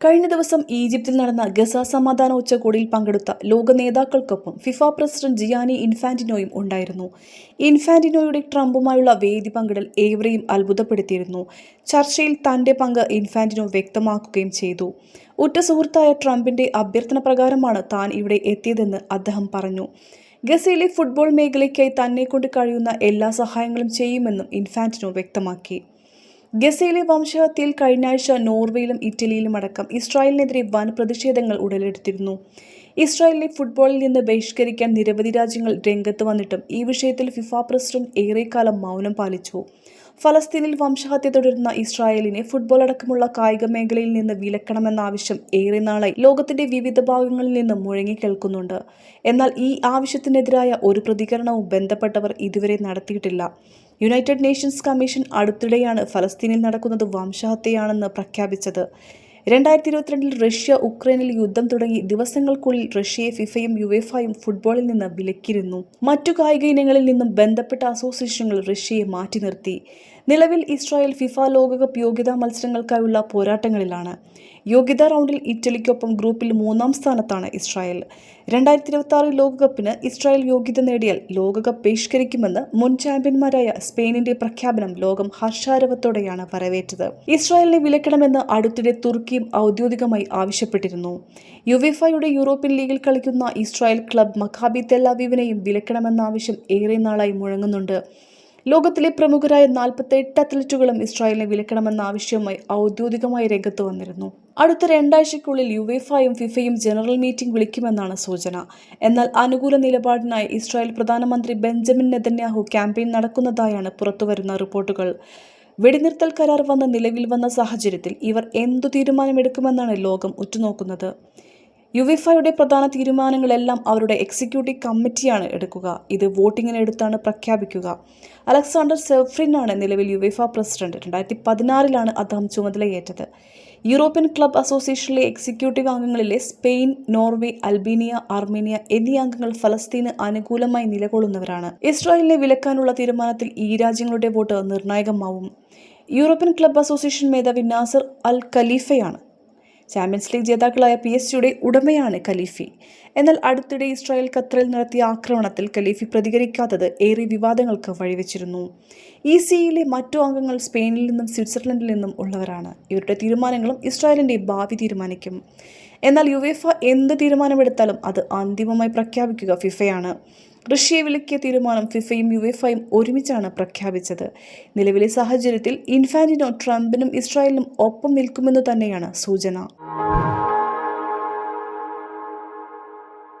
കഴിഞ്ഞ ദിവസം ഈജിപ്തിൽ നടന്ന ഗസ സമാധാന ഉച്ചകോടിയിൽ പങ്കെടുത്ത ലോക നേതാക്കൾക്കൊപ്പം ഫിഫ പ്രസിഡന്റ് ജിയാനി ഇൻഫാന്റിനോയും ഉണ്ടായിരുന്നു. ഇൻഫാന്റിനോയുടെ ട്രംപുമായുള്ള വേദി പങ്കിടൽ ഏവരെയും അത്ഭുതപ്പെടുത്തിയിരുന്നു. ചർച്ചയിൽ തന്റെ പങ്ക് ഇൻഫാന്റിനോ വ്യക്തമാക്കുകയും ചെയ്തു. ഉറ്റ സുഹൃത്തായ ട്രംപിന്റെ അഭ്യർത്ഥന പ്രകാരമാണ് താൻ ഇവിടെ എത്തിയതെന്ന് അദ്ദേഹം പറഞ്ഞു. ഗസയിലെ ഫുട്ബോൾ മേഖലയ്ക്കായി തന്നെക്കൊണ്ട് കഴിയുന്ന എല്ലാ സഹായങ്ങളും ചെയ്യുമെന്നും ഇൻഫാന്റിനോ വ്യക്തമാക്കി. ഗസയിലെ വംശഹത്യയിൽ കഴിഞ്ഞയാഴ്ച നോർവേയിലും ഇറ്റലിയിലും അടക്കം ഇസ്രായേലിനെതിരെ വൻ പ്രതിഷേധങ്ങൾ ഉടലെടുത്തിരുന്നു. ഇസ്രായേലിനെ ഫുട്ബോളിൽ നിന്ന് ബഹിഷ്കരിക്കാൻ നിരവധി രാജ്യങ്ങൾ രംഗത്ത് വന്നിട്ടും ഈ വിഷയത്തിൽ ഫിഫ പ്രസിഡന്റ് ഏറെക്കാലം മൗനം പാലിച്ചു. ഫലസ്തീനിൽ വംശഹത്യ തുടരുന്ന ഇസ്രായേലിനെ ഫുട്ബോൾ അടക്കമുള്ള കായിക മേഖലയിൽ നിന്ന് വിലക്കണമെന്ന ആവശ്യം ഏറെ നാളായി ലോകത്തിന്റെ വിവിധ ഭാഗങ്ങളിൽ നിന്ന് മുഴങ്ങി കേൾക്കുന്നുണ്ട്. എന്നാൽ ഈ ആവശ്യത്തിനെതിരായ ഒരു പ്രതികരണവും ബന്ധപ്പെട്ടവർ ഇതുവരെ നടത്തിയിട്ടില്ല. യുണൈറ്റഡ് നേഷൻസ് കമ്മീഷൻ അടുത്തിടെയാണ് ഫലസ്തീനിൽ നടക്കുന്നത് വംശഹത്യയാണെന്ന് പ്രഖ്യാപിച്ചത്. രണ്ടായിരത്തി ഇരുപത്തിരണ്ടിൽ റഷ്യ ഉക്രൈനിൽ യുദ്ധം തുടങ്ങി ദിവസങ്ങൾക്കുള്ളിൽ റഷ്യയെ ഫിഫയും യുവേഫയും ഫുട്ബോളിൽ നിന്ന് വിലക്കിയിരുന്നു. മറ്റു കായിക ഇനങ്ങളിൽ നിന്നും ബന്ധപ്പെട്ട അസോസിയേഷനുകൾ റഷ്യയെ മാറ്റി നിർത്തി നിലവിൽ ഇസ്രായേൽ ഫിഫ ലോകകപ്പ് യോഗ്യതാ മത്സരങ്ങൾക്കായുള്ള പോരാട്ടങ്ങളിലാണ്. യോഗ്യതാ റൗണ്ടിൽ ഇറ്റലിക്കൊപ്പം ഗ്രൂപ്പിൽ മൂന്നാം സ്ഥാനത്താണ് ഇസ്രായേൽ. രണ്ടായിരത്തി ഇരുപത്തി ആറ് ലോകകപ്പിന് ഇസ്രായേൽ യോഗ്യത നേടിയാൽ ലോകകപ്പ് ബഹിഷ്കരിക്കുമെന്ന് മുൻ ചാമ്പ്യന്മാരായ സ്പെയിനിന്റെ പ്രഖ്യാപനം ലോകം ഹർഷാരവത്തോടെയാണ് വരവേറ്റത്. ഇസ്രായേലിനെ വിലക്കണമെന്ന് അടുത്തിടെ തുർക്കിയും ഔദ്യോഗികമായി ആവശ്യപ്പെട്ടിരുന്നു. യുവേഫയുടെ യൂറോപ്യൻ ലീഗിൽ കളിക്കുന്ന ഇസ്രായേൽ ക്ലബ് മഖാബി തെല്ലാവീവിനെയും വിലക്കണമെന്ന ആവശ്യം ഏറെ നാളായി മുഴങ്ങുന്നുണ്ട്. ലോകത്തിലെ പ്രമുഖരായ നാൽപ്പത്തെട്ട് അത്ലറ്റുകളും ഇസ്രായേലിനെ വിലക്കണമെന്ന ആവശ്യവുമായി ഔദ്യോഗികമായി രംഗത്ത് വന്നിരുന്നു. അടുത്ത രണ്ടാഴ്ചയ്ക്കുള്ളിൽ യുവേഫയും ഫിഫയും ജനറൽ മീറ്റിംഗ് വിളിക്കുമെന്നാണ് സൂചന. എന്നാൽ അനുകൂല നിലപാടിനായി ഇസ്രായേൽ പ്രധാനമന്ത്രി ബെഞ്ചമിൻ നെതന്യാഹു ക്യാമ്പയിൻ നടക്കുന്നതായാണ് പുറത്തുവരുന്ന റിപ്പോർട്ടുകൾ. വെടിനിർത്തൽ കരാർ വന്ന് നിലവിൽ വന്ന സാഹചര്യത്തിൽ ഇവർ എന്തു തീരുമാനമെടുക്കുമെന്നാണ് ലോകം ഉറ്റുനോക്കുന്നത്. യുവിഫയുടെ പ്രധാന തീരുമാനങ്ങളെല്ലാം അവരുടെ എക്സിക്യൂട്ടീവ് കമ്മിറ്റിയാണ് എടുക്കുക. ഇത് വോട്ടിങ്ങിനെടുത്താണ് പ്രഖ്യാപിക്കുക. അലക്സാണ്ടർ സെഫ്രിനാണ് നിലവിൽ യുവിഫ പ്രസിഡന്റ്. രണ്ടായിരത്തി പതിനാറിലാണ് അദ്ദേഹം ചുമതലയേറ്റത്. യൂറോപ്യൻ ക്ലബ് അസോസിയേഷനിലെ എക്സിക്യൂട്ടീവ് അംഗങ്ങളിലെ സ്പെയിൻ നോർവേ അൽബീനിയ ആർമേനിയ എന്നീ അംഗങ്ങൾ ഫലസ്തീന് അനുകൂലമായി നിലകൊള്ളുന്നവരാണ്. ഇസ്രായേലിനെ വിലക്കാനുള്ള തീരുമാനത്തിൽ ഈ രാജ്യങ്ങളുടെ വോട്ട് നിർണായകമാവും. യൂറോപ്യൻ ക്ലബ് അസോസിയേഷൻ മേധാവി നാസർ അൽ ഖലീഫയാണ് ചാമ്പ്യൻസ് ലീഗ് ജേതാക്കളായ പി എസ് ജിയുടെ ഉടമയാണ് ഖലീഫി. എന്നാൽ അടുത്തിടെ ഇസ്രായേൽ ഖത്തറിൽ നടത്തിയ ആക്രമണത്തിൽ ഖലീഫി പ്രതികരിക്കാത്തത് ഏറെ വിവാദങ്ങൾക്ക് വഴിവെച്ചിരുന്നു. ഇ സിയിലെ മറ്റു അംഗങ്ങൾ സ്പെയിനിൽ നിന്നും സ്വിറ്റ്സർലൻഡിൽ നിന്നും ഉള്ളവരാണ്. ഇവരുടെ തീരുമാനങ്ങളും ഇസ്രായേലിന്റെ ഭാവി തീരുമാനിക്കും. എന്നാൽ യുവേഫ എന്ത് തീരുമാനമെടുത്താലും അത് അന്തിമമായി പ്രഖ്യാപിക്കുക ഫിഫയാണ് റഷ്യയെ വിലക്കിയ തീരുമാനം ഫിഫയും യുവേഫയും ഒരുമിച്ചാണ് പ്രഖ്യാപിച്ചത്. നിലവിലെ സാഹചര്യത്തിൽ ഇൻഫാന്റിനോ ട്രംപിനും ഇസ്രായേലിനും ഒപ്പം നിൽക്കുമെന്ന് തന്നെയാണ് സൂചന.